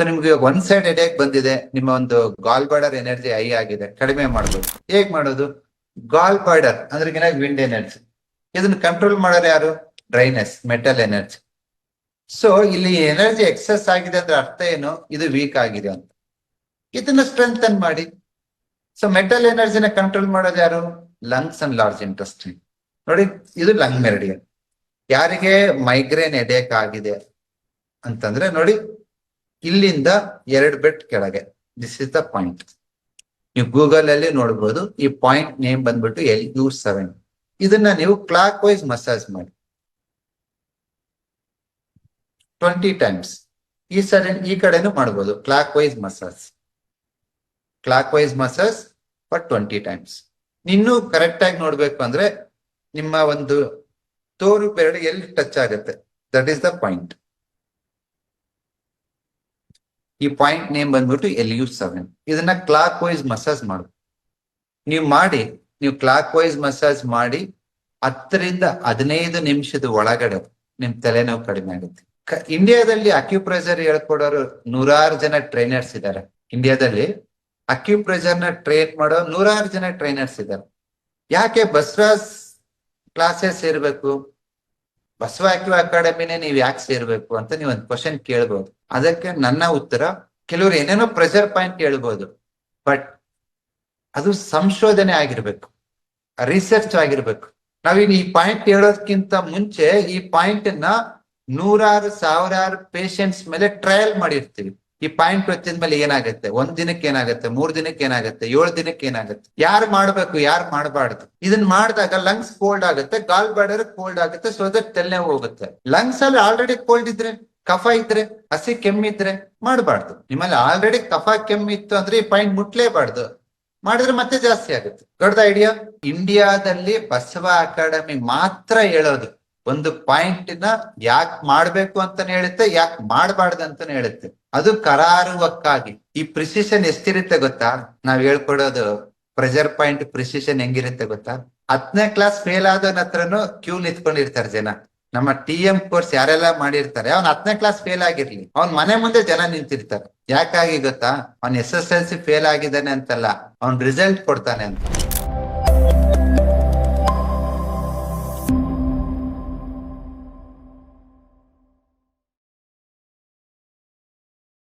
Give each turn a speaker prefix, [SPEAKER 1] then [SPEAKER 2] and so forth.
[SPEAKER 1] So ನಿಮ್ಗೆ one side headache ಬಂದಿದೆ? ನಿಮ್ಮ ಒಂದು ಗಾಲ್ ಬಾರ್ಡರ್ ಎನರ್ಜಿ ಹೈ ಆಗಿದೆ. ಕಡಿಮೆ ಮಾಡ್ಬೋದು. ಹೇಗ್ ಮಾಡೋದು? ಗಾಲ್ ಬಾರ್ಡರ್ ಅಂದ್ರೆ ವಿಂಡ್ ಎನರ್ಜಿ ಇದನ್ನ ಕಂಟ್ರೋಲ್ ಮಾಡೋರು ಯಾರು? ಡ್ರೈನೆಸ್ ಮೆಟಲ್ ಎನರ್ಜಿ ಸೊ ಇಲ್ಲಿ ಎನರ್ಜಿ ಎಕ್ಸೆಸ್ ಆಗಿದೆ ಅಂದ್ರೆ ಅರ್ಥ ಏನು? ಇದು ವೀಕ್ ಆಗಿದೆ ಅಂತ. ಇದನ್ನ ಸ್ಟ್ರೆಂಥನ್ ಮಾಡಿ. ಸೊ ಮೆಟಲ್ ಎನರ್ಜಿನ ಕಂಟ್ರೋಲ್ ಮಾಡೋದು ಯಾರು? ಲಂಗ್ಸ್ ಅಂಡ್ ಲಾರ್ಜ್ ಇಂಟ್ರೆಸ್ಟಿಂಗ್ ನೋಡಿ, ಇದು ಲಂಗ್ ಮೆರಿಡಿಯನ್ ಯಾರಿಗೆ? ಮೈಗ್ರೇನ್ ಎಡೇಕ್ ಆಗಿದೆ ಅಂತಂದ್ರೆ ನೋಡಿ ಇಲ್ಲಿಂದ ಎರಡು ಬೆಟ್ ಕೆಳಗೆ. ದಿಸ್ ಇಸ್ ದ ಪಾಯಿಂಟ್ ನೀವು ಗೂಗಲ್ ಅಲ್ಲಿ ನೋಡಬಹುದು ಈ ಪಾಯಿಂಟ್ ನೇಮ್ ಬಂದ್ಬಿಟ್ಟು ಎಲ್ ಯು ಸೆವೆನ್ ಇದನ್ನ ನೀವು ಕ್ಲಾಕ್ ವೈಸ್ ಮಸಾಜ್ ಮಾಡಿ. ಟ್ವೆಂಟಿ ಟೈಮ್ಸ್ ಈ ಸರಿ ಈ ಕಡೆನೂ ಮಾಡ್ಬೋದು clockwise massage clockwise massage for twenty times ಇನ್ನೂ ಕರೆಕ್ಟ್ ಆಗಿ ನೋಡ್ಬೇಕು ಅಂದ್ರೆ ನಿಮ್ಮ ಒಂದು ತೋರು ಬೆರಳು ಎಲ್ಲಿ ಟಚ್ ಆಗುತ್ತೆ. ದಟ್ ಈಸ್ ದ ಪಾಯಿಂಟ್ ಈ ಪಾಯಿಂಟ್ ನೇಮ್ ಬಂದ್ಬಿಟ್ಟು ಎಲ್ ಯು ಸೆವೆನ್ ಇದನ್ನ ಕ್ಲಾಕ್ ವೈಸ್ ಮಸಾಜ್ ಮಾಡು. ನೀವು ಮಾಡಿ, ನೀವು ಕ್ಲಾಕ್ ವೈಸ್ ಮಸಾಜ್ ಮಾಡಿ, ಹತ್ತರಿಂದ ಹದಿನೈದು ನಿಮಿಷದ ಒಳಗಡೆ ನಿಮ್ ತಲೆನೋವು ಕಡಿಮೆ ಆಗುತ್ತೆ. ಇಂಡಿಯಾದಲ್ಲಿ ಅಕ್ಯುಪ್ರೆಷರ್ ಹೇಳ್ಕೊಡೋರು ನೂರಾರು ಜನ ಟ್ರೈನರ್ಸ್ ಇದ್ದಾರೆ ಇಂಡಿಯಾದಲ್ಲಿ ಅಕ್ಯುಪ್ರೆಷರ್ನ ಟ್ರೈನ್ ಮಾಡೋ ನೂರಾರು ಜನ ಟ್ರೈನರ್ಸ್ ಇದ್ದಾರೆ ಯಾಕೆ ಬಸವರಾಜ್ ಕ್ಲಾಸಸ್ ಸೇರ್ಬೇಕು? ಬಸವ ಅಕ್ಯು ಅಕಾಡೆಮಿನೇ ನೀವು ಯಾಕೆ ಸೇರ್ಬೇಕು ಅಂತ ನೀವು ಒಂದು ಕ್ವಶನ್ ಕೇಳ್ಬೋದು. ಅದಕ್ಕೆ ನನ್ನ ಉತ್ತರ, ಕೆಲವರು ಏನೇನೋ ಪ್ರೆಷರ್ ಪಾಯಿಂಟ್ ಹೇಳ್ಬೋದು ಬಟ್ ಅದು ಸಂಶೋಧನೆ ಆಗಿರ್ಬೇಕು ರಿಸರ್ಚ್ ಆಗಿರ್ಬೇಕು. ನಾವೀಗ ಈ ಪಾಯಿಂಟ್ ಹೇಳೋದಕ್ಕಿಂತ ಮುಂಚೆ ಈ ಪಾಯಿಂಟ್ನ ನೂರಾರು, ಸಾವಿರಾರು ಪೇಷಂಟ್ಸ್ ಮೇಲೆ ಟ್ರಯಲ್ ಮಾಡಿರ್ತೀವಿ. ಈ ಪಾಯಿಂಟ್ ಗೊತ್ತಿದ ಮೇಲೆ ಏನಾಗುತ್ತೆ? ಒಂದ್ ದಿನಕ್ಕೆ ಏನಾಗುತ್ತೆ? ಮೂರ್ ದಿನಕ್ಕೆ ಏನಾಗುತ್ತೆ? ಏಳು ದಿನಕ್ಕೆ ಏನಾಗುತ್ತೆ? ಯಾರು ಮಾಡ್ಬೇಕು, ಯಾರು ಮಾಡಬಾರ್ದು? ಇದನ್ನ ಮಾಡಿದಾಗ ಲಂಗ್ಸ್ ಕೋಲ್ಡ್ ಆಗುತ್ತೆ ಗಾಲ್ ಬಾಡರ್ ಕೋಲ್ಡ್ ಆಗುತ್ತೆ ಸೊ ದಟ್ ಹೋಗುತ್ತೆ. ಲಂಗ್ಸ್ ಅಲ್ಲಿ ಆಲ್ರೆಡಿ ಕೋಲ್ಡ್ ಇದ್ರೆ? ಕಫ ಇದ್ರೆ, ಹಸಿ ಕೆಮ್ಮಿದ್ರೆ ಮಾಡಬಾರ್ದು. ನಿಮ್ಮಲ್ಲಿ ಆಲ್ರೆಡಿ ಕಫ ಕೆಮ್ಮಿತ್ತು ಅಂದ್ರೆ ಈ ಪಾಯಿಂಟ್ ಮುಟ್ಲೇಬಾರ್ದು. ಮಾಡಿದ್ರೆ ಮತ್ತೆ ಜಾಸ್ತಿ ಆಗುತ್ತೆ. ದೊಡ್ಡ ಐಡಿಯಾ ಇಂಡಿಯಾದಲ್ಲಿ ಬಸವ ಅಕಾಡೆಮಿ ಮಾತ್ರ ಹೇಳೋದು. ಒಂದು ಪಾಯಿಂಟ್ನ ಯಾಕೆ ಮಾಡ್ಬೇಕು ಅಂತಾನೆ ಹೇಳುತ್ತೆ, ಯಾಕೆ ಮಾಡಬಾರ್ದು ಅಂತಾನೆ ಹೇಳುತ್ತೆ. ಅದು ಕರಾರುವಕ್ಕಾಗಿ. ಈ ಪ್ರಿಸಿಷನ್ ಎಷ್ಟಿರುತ್ತೆ ಗೊತ್ತಾ? ನಾವ್ ಹೇಳ್ಕೊಡೋದು ಪ್ರೆಷರ್ ಪಾಯಿಂಟ್ ಪ್ರಿಸಿಷನ್ ಹೆಂಗಿರುತ್ತೆ ಗೊತ್ತಾ? ಹತ್ತನೇ ಕ್ಲಾಸ್ ಫೇಲ್ ಆದವನ ಕ್ಯೂ ನಿಂತ್ಕೊಂಡಿರ್ತಾರೆ ಜನ. ನಮ್ಮ ಟಿ ಎಂ ಕೋರ್ಸ್ ಯಾರೆಲ್ಲ ಮಾಡಿರ್ತಾರೆ, ಅವ್ನ್ ಹತ್ತನೇ ಕ್ಲಾಸ್ ಫೇಲ್ ಆಗಿರ್ಲಿ. ಅವ್ನ್ ಮನೆ ಮುಂದೆ ಜನ ನಿಂತಿರ್ತಾರೆ. ಯಾಕಾಗಿ ಗೊತ್ತಾ? ಅವ್ನ್ S S L C fail ಆಗಿದ್ದಾನೆ ಅಂತಲ್ಲ. ಅವ್ನ್ ರಿಸಲ್ಟ್ ಕೊಡ್ತಾನೆ ಅಂತ.